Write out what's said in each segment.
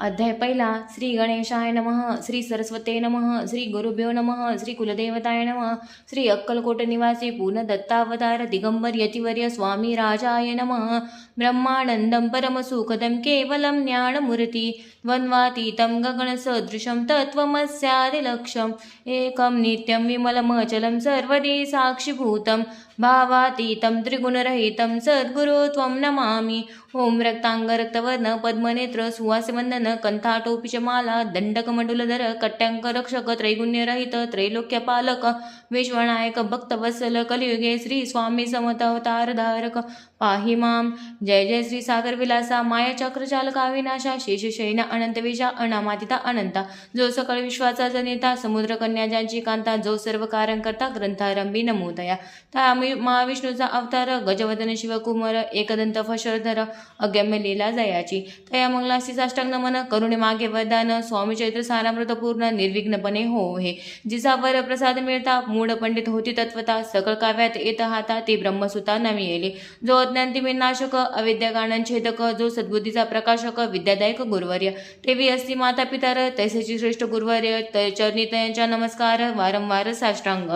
अध्याय पहिला श्री गणेशाय नमः श्री सरस्वते नमः श्री गुरुभ्यो नमः श्री कुलदेवताय नमः श्री अक्कलकोट निवासी पूर्ण दत्तावतार दिगंबर यतिवर्य स्वामी राजाय नमः। ब्रह्मानन्दं परमसुखदं केवलं ज्ञानमूर्ति द्वन्द्वातीतं गगणसदृशं तत्त्वमस्यादिलक्ष्यम्। एकं नित्यं विमलमचलं सर्वदे साक्षिभूतं भावातीतं त्रिगुणरहितं सद्गुरु त्वं नमामि। ॐ रक्ताङ्गरक्तवर्ण पद्मनेत्र सुवासवन्दन कण्ठाटोपिचमाला दण्डकमण्डलधर कट्टङ्करक्षक त्रैगुण्यरहित त्रैलोक्यपालक विश्वनायक भक्तवत्सल कलियुगे श्री स्वामी समतावतारधारक पाहि माम जय जय श्री सागरविलासा मायाचक्रचालका विनाशा शेषशयना अनंतविशा अनामातिता अनंता जो सकळ विश्वाचा जनिता समुद्रकन्या ज्यांची कांता जो सर्व कारण करता ग्रंथारंभी नमोदया। त्या आम्ही महाविष्णूचा अवतार गजवदन शिवकुमार एकदंत फशरधर अगम्य लीला जयाची तया मंगलासी साष्टांग नमन करुणे मागे वरदान स्वामी चैत्र सारामृत पूर्ण निर्विघ्नपणे हो हे जिजावर प्रसाद मिळता मूळ पंडित होती तत्वता सकळ काव्यात येत हाता ती ब्रह्मसुता नमी येले जो अज्ञानतिमे नाशक अविद्या छेदक जो सद्बुद्धीचा प्रकाशक विद्यादायक गुरुवर्य. तेवी असती माता पितार तैसेची श्रेष्ठ गुरुवर्य त- चरणी तयांच्या नमस्कार वारंवार साष्टांग.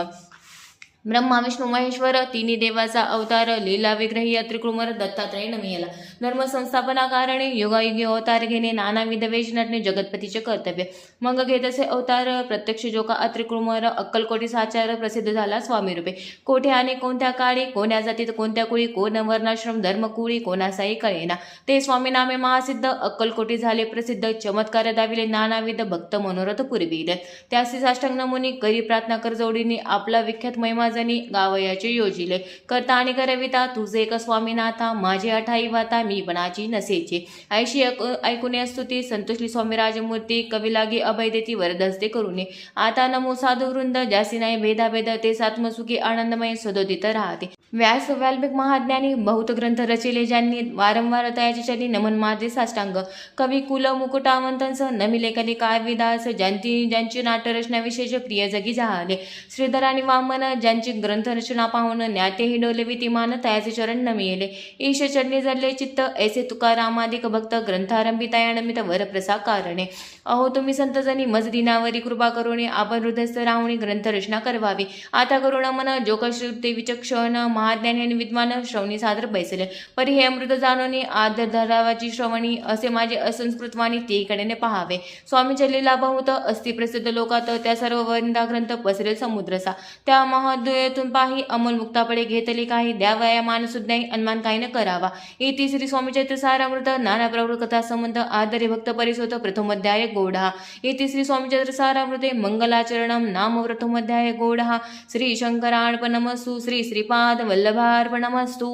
ब्रह्मा विष्णू महेश्वर तिन्ही देवाचा अवतार लीला विग्रही त्रिकृमर दत्तात्रय नमियाला. धर्म संस्थापना कारणे युगायुगी अवतार घेणे नानाविध वेश नटणे जगतपतीचे कर्तव्य. मग घेत असे अवतार प्रत्यक्ष जोका अत्रिकृमर अक्कलकोटी साचार प्रसिद्ध झाला स्वामी रूपे कोठे आणि कोणत्या काळी कोण्या जातीत कोणत्या कुळी कोण वर्णाश्रम धर्मकुळी कोणासाही कळेना. ते स्वामी नामे महासिद्ध अक्कलकोटी झाले प्रसिद्ध चमत्कार दाविले नानाविध भक्त मनोरथ पुरविले. त्यासी साष्टांग नमुनी करी प्रार्थना कर जोडीने आपला विख्यात महिमाजनी गावयाचे योजिले. करता आणि करविता तुझे एक स्वामीनाथा माझे अठाई वाता मी बनाची नसेचे. ऐशी ऐक- ऐकुने स्तुती संतोषली स्वामी राजमूर्ती कवी लागी अभय देती वरदस्ते करुणे. आता नमो साधू वृंद जासी नाही भेदाभेद ते सात्मसुखी आनंदमय सदोदित राहते. व्यास व्याल्मिक महाज्ञानी बहुत ग्रंथ रचिले ज्यांनी वारंवार तयाची चरणी नमन माझे साष्टांग. कवी कुल मुकुटावंतंस नमिले कली काय ज्यांची ज्यांची नाट्यरचनाविषयी विशेष प्रिय जगी झाले श्रीधर आणि वामन ज्यांची ग्रंथरचना पाहून ज्ञाते हिडोले वितिमान तयाचे चरण नमिले ईश चरणी जडले चित्त ऐसे तुकारामादिक भक्त ग्रंथारंभी तयानमित वरप्रसा कारणे. अहो तुम्ही संतजनी मज दिनावरी कृपा करुणे आपण हृदयस्थ राहुणी ग्रंथरचना करवावी. आता करुणा मन जोकश्रुती विचक्षण महाज्ञानी आणि विद्वान श्रवणी सादर बैसले. परी हे अमृत जाणून आद्य धरावाची श्रवणी असे माझे असंस्कृतवाणी ते कडेने पहावे. स्वामीच्या लीला बहुत अस्ति प्रसिद्ध लोकात त्या सर्व वरिंदा ग्रंथ पसरेल समुद्रसा. त्या महाद्वयातून पाही अमोल मुक्तापडे घेतली काही द्यावया मानसुज्ञाई अन्मान काही न करावा. इति श्री स्वामी चैत्रसार अमृत नाना प्रवृत्त कथा संबंध आदरे भक्त परिसोत प्रथमोध्याय गोढा इति श्री स्वामी चैत्रसार सारामृते मंगलाचरणम नाम प्रथमोध्याय गोढा श्री शंकरार्पणमस्तु श्री श्रीपाद ವಲ್ಲಭಾರ್ಪಣಮಸ್ತು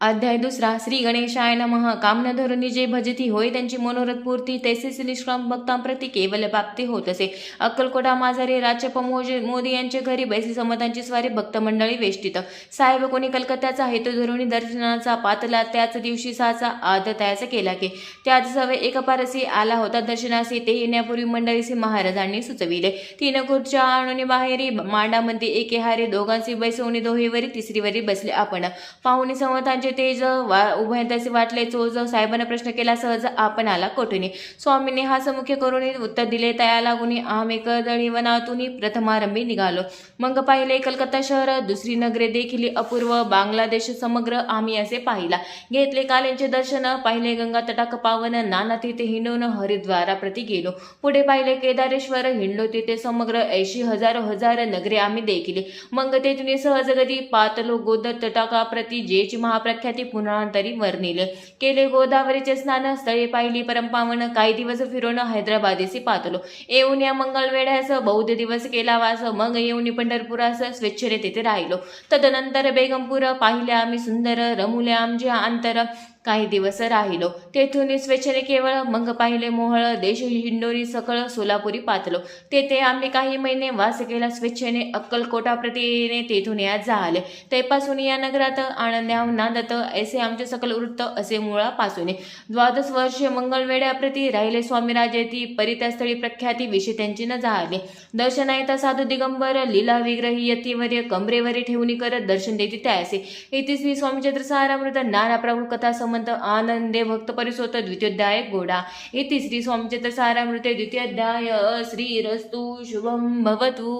अध्याय दुसरा श्री गणेशाय नमः. कामना धरुणी जे भजती होय त्यांची मनोरथ पूर्ती तैसेच निष्काम भक्तांप्रती केवल प्राप्ती होत असे. अक्कलकोटा माझारी राजप मोजे मोदी यांचे घरी बैसी समतांची स्वारी भक्त मंडळी वेष्टित. साहेब कोणी कलकत्त्याचा हेतू धरुणी दर्शनाचा पातला त्याच दिवशी साचा आदर केला की. त्याच सवे एक पारसी आला होता दर्शनासी ते येण्यापूर्वी मंडळीसी महाराजांनी सुचविले. तीन खुर्च्या आणून बाहेरी मांडामध्ये एके हारे दोघांची बैसवणी दोहेवरी तिसरीवरी बसले आपण. पाहुणे समतांचे म्हणजे तेज वा उभयताचे वाटले चोज साहेबांना प्रश्न केला सहज आपण आला कोठून स्वामीने हासमुख्य करून उत्तर दिले तया लागून आम्ही एक दळीवनातून प्रथमारंभी निघालो. मग पाहिले कलकत्ता शहर दुसरी नगरे देखील अपूर्व बांगलादेश समग्र आम्ही असे पाहिला. घेतले कालेंचे दर्शन पाहिले गंगा तटाक पावन नाना तिथे हिंडून हरिद्वाराप्रती गेलो. पुढे पाहिले केदारेश्वर हिंडलो तिथे समग्र ऐंशी हजार हजार नगरे आम्ही देखील. मग तेथून सहजगती पातलो गोदर तटाकाप्रती जेची महाप्रती प्रख्याती पुनरांतरी वर्णिले केले. गोदावरीचे स्नान स्थळे पाहिली परंपावन काही दिवस फिरून हैदराबादेसी पातलो. येऊन या मंगळवेढ्यास बौद्ध दिवस केला वास मग येऊन पंढरपुरास स्वेच्छेने तेथे राहिलो. तदनंतर बेगमपूर पाहिले आम्ही सुंदर रमुल्या आमच्या अंतर काही दिवस राहिलो. तेथून स्वेच्छेने केवळ मग पाहिले मोहळ देश हिंडोरी सकळ सोलापुरी पातलो. तेथे आम्ही काही महिने वास केला. स्वेच्छेने अक्कलकोटा प्रतिने तेथून या झाले. तेपासून या नगरात आनंद्याव नांदत ऐसे आमचे सकल वृत्त असे मुळापासून द्वादश वर्ष मंगळवेड्याप्रती राहिले स्वामीराजे. ती परित्यास्थळी प्रख्याती विषय त्यांची न झाली. दर्शन येता साधू दिगंबर लीला विग्रही यतीवर्य कमरेवरी ठेवणी करत दर्शन देती त्यासे. इथे स्वामीचंद्र स्वामी चैत्र सारामृत नाना प्रभू कथा संबंध समंत आनंदे भक्त परिसोत द्वितीयोध्याय गोडा इति श्री तर सारामृते द्वितीयोध्याय श्रीरस्तु शुभम भवतु.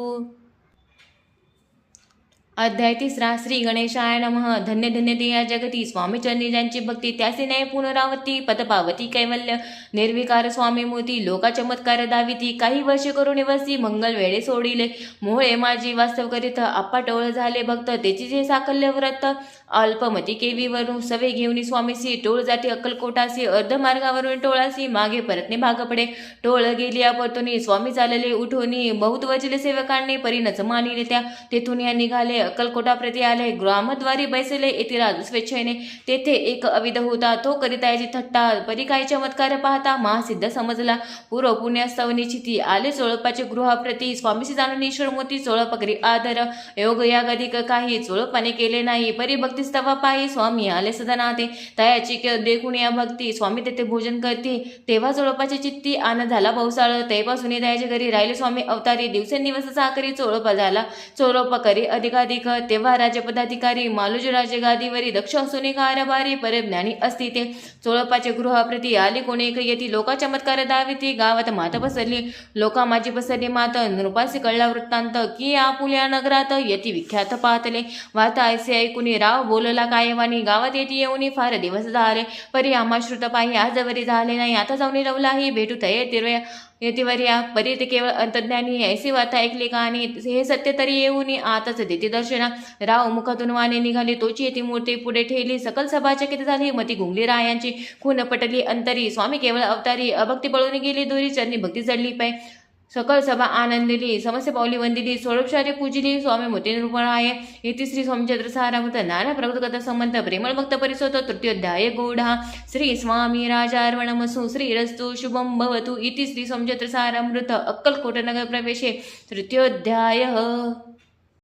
अध्याय तिसरा श्री गणेशाय नमः. धन्य धन्य ते या जगती. स्वामी चरणी ज्यांची भक्ती त्याचे न्याय पुनरावती पदपावती कैवल्य निर्विकार स्वामी मोती लोका चमत्कार दाविती. काही वर्ष करून वसी मंगल वेळे सोडिले. मोहळे माझी वास्तव करीत आप्पा टोळ झाले भक्त. त्याची जे साकल्य व्रत अल्पमती केवीवरून सवे घेऊन स्वामीसी. टोळ जाती अक्कलकोटासी अर्धमार्गावरून टोळासी. मागे परतने भाग पडे टोळ गेली आपतुनी. स्वामी चालले उठोनी. बहुत वचले सेवकांनी. परिणच मानिले त्या. तेथून या निघाले. अक्कलकोटाप्रती आले ग्रामद्वारी बैसले येथे राजू स्वेच्छेने. तेथे एक अविध होता तो करिता याची थट्टा. परी काय चमत्कार पाहता महासिद्ध समजला. पूर्व पुण्यास्तवनीची ती आले चोळपाचे गृहाप्रती. स्वामी सिद्धानंदेश्वर मोती चोळपकरी आदर. योग यागधिक काही चोळपाने केले नाही परी भक्ती स्तवा पायी स्वामी आले सदनाते. तयाची देखून या भक्ती स्वामी तेथे भोजन करते. तेव्हा चोळपाचे चित्ती आनंद झाला पावसाळ. तेव्हापासून दयाच्या घरी राहिले स्वामी अवतारी. दिवसेंदिवस साकरी चोळपा झाला. चोळपा करी अधिकाधिक तेव्हा राजपदाधिकारी मालोजी राजे गादीवरी दक्ष असून कारभारी परज्ञानी असती ते चोळपाचे गृहाप्रती आली कोणी येती लोका चमत्कार दाविती गावात मात पसरली लोका माझी पसरली मात नृपासी कळला वृत्तांत की आपुल्या नगरात येती विख्यात पाहतले वाता ऐसे ऐकुनी राव बोलला कायवानी गावात येती येऊनी फार दिवस झाले परी आमाश्रुत पाही आजवरी झाले नाही आता जाऊन रवलाही भेटू तये तिरव्या यतिवर्या परी ते केवळ अंतज्ञानी ऐसी वार्ता ऐकली का आणि हे सत्य तरी येऊन आताच देते दर्शना राव मुखातून वाणे निघाली. तोची येती मूर्ती पुढे ठेवली. सकल सभाचकित झाली? मती घुंगली रायांची खून पटली अंतरी. स्वामी केवळ अवतारी अभक्ती पळून गेली. दोरी चरणी भक्ती जडली पाय. सकल सभा आनंदिली समस्य पावली वंदिली स्वरूपशारी पूजिली स्वामी मोती निरूपणाय इति श्री स्वामीचंद्र सारामृत नाना प्रभुत कथा संबंध प्रेमळ भक्त परिसोत तृतीयोध्याय गूढा श्री स्वामी राजार्वणमसु श्रीरस्तु शुभम भवतु इति श्री स्वामीचंद्र सारामृत अक्कलकोट नगर प्रवेशे तृतीयोध्याय।